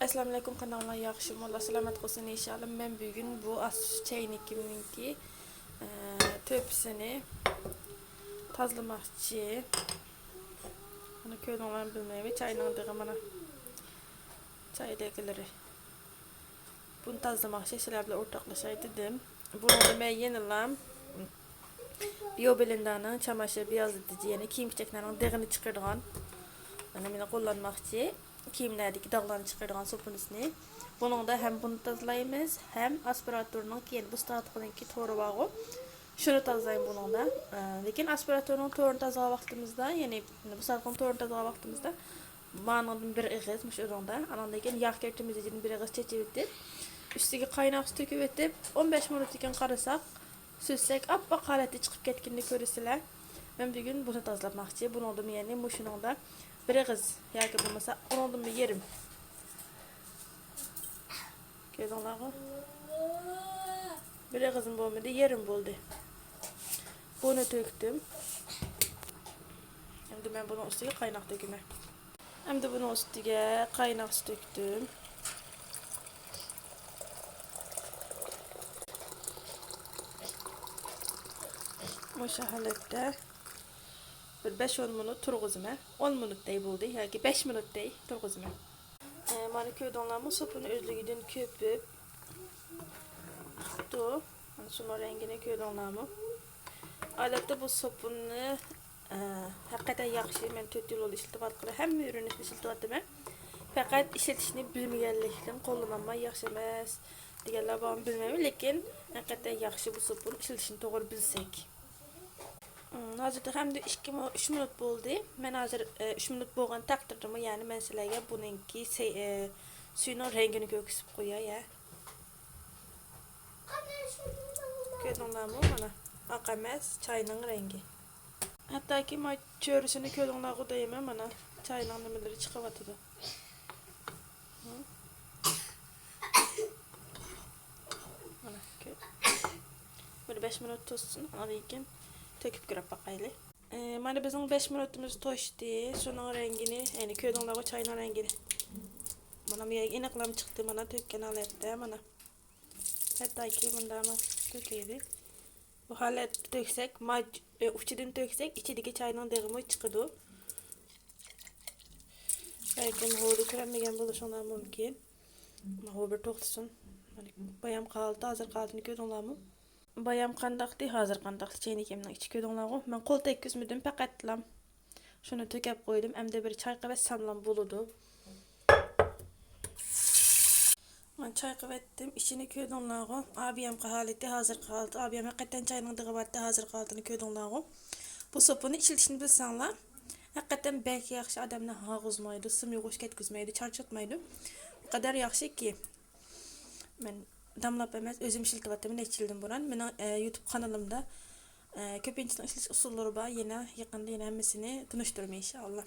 Assalamu alaykum kanalıma yaxshi molla salomat bo'lsin inshaalloh. Men bugun bu Asus chaynikimninki e, to'pisini tozalamoqchi. Mana ko'ringlar bilmayman, chaynog'iga mana chaydagilari. Buni tozalamoqchi, sizlar bilan o'rtoqlashay dedim. Buni men yenilam Bio Belindaning çamaşır beyazlatıcı yani kiyim kichiklarning deg'ini chiqargan. Mana meni qo'llanmoqchi. Kiyimlerdeki dağlarını çıkardıgan sopunusunu. Bunun da hem bunu tazlayımız hem aspiratorunun ki yani bu statığınınki toru bağı. Şunu tazlayın bunun da. Ee, lekin aspiratorunun torunu tazala vaktimizde yani bu statığın torunu tazala vaktimizde Manadın bir ığızmış oranda. Anandayken yağ kertemizicinin bir ığız çeçip etip üstüge kaynak su töküp etip 15 minut iken qarasak süssek appak halette çıkıp ketkinini görürsüler. Ben bir gün bunu tazlamakçı. Bunu oldum yani muşunun da bir kız. Yoki bo'lmasa oldimda yerim. Ko'rdinglarmi bir qizim bo'lmadi yerim bo'ldi buni to'kdim endi men buni ustiga qaynoq to'kaman endi buni ustiga qaynoq suv to'kdim o'sha holatda bir 5-10 minut turg'izma 10 minutday bo'ldi yoki 5 minutday turg'izma e, mana ko'rdinglarmi sopini o'zligidan ko'pib chiqdi mana shuni rangini ko'rdinglarmi odatda bu sopunni e, haqiqatan yaxshi men 4 yil bo'ldi ishlatyapman hamma ürünni ishlatyapman faqat ishlatishni bilmaganlikdan qo'llanaman yaxshi emas deganlar bormi bilmayman lekin haqiqatan yaxshi bu sopun ishlatishni to'g'ri bilsak hozirda hamda ikki uch minut bo'ldi men hozir uch minut bo'lgan taqdirda ya'ni men sizlarga buningki suyni rangini ko'ksib qo'yay ya ko'rdinglarmi mana oq emas choyning rangi hattoki man cho'risini ko'rdinglar deyman mana choyning nimalari chiqyotidi mana bir besh minut tursin lekin töküp görüp bakaylı. Ee, mana bizim 5 minutumuz toştu. Şunun rengini, yani köydüğünler o çayın rengini. Mana mi inaklarım çıktı mana tökken alette mana. Hatta ki bundan tökeydi. Bu halet töksek, mac, e, uçidin töksek, içideki çayın dağımı çıkıdı. Belki mahvodu köremegen buluşanlar mümkün. Mahvodu bir toxtusun. Bayam kaldı, hazır kaldığını köydüğünler bayam qandaqdi hozir qandaq cheynikimning ichi ko'rdinglarmi man qo'l tekkizmadim faqatlam shuni to'kab qo'ydim endi bir chayqab etsam bo'ladi man chayqab etdim ichini ko'rdinglarmi abiyam holati hozir qoldi abiyam haqiqatdan chayning dig'abatda hozir qoldini ko'rdinglarmi bu sopuni ishlatishni bilsanglar haqiqatdan bek yaxshi odamni og'izmaydi sim yo'g'ish ketkazmaydi charchatmaydi bu qadar yaxshiki men damlab emas özüm işletyaptım neçe yıldan buran. Mening e, YouTube kanalımda e, köpinchilik ishlash usullari bor yana yaqinda yana hammasini tunishtiraman inshaalloh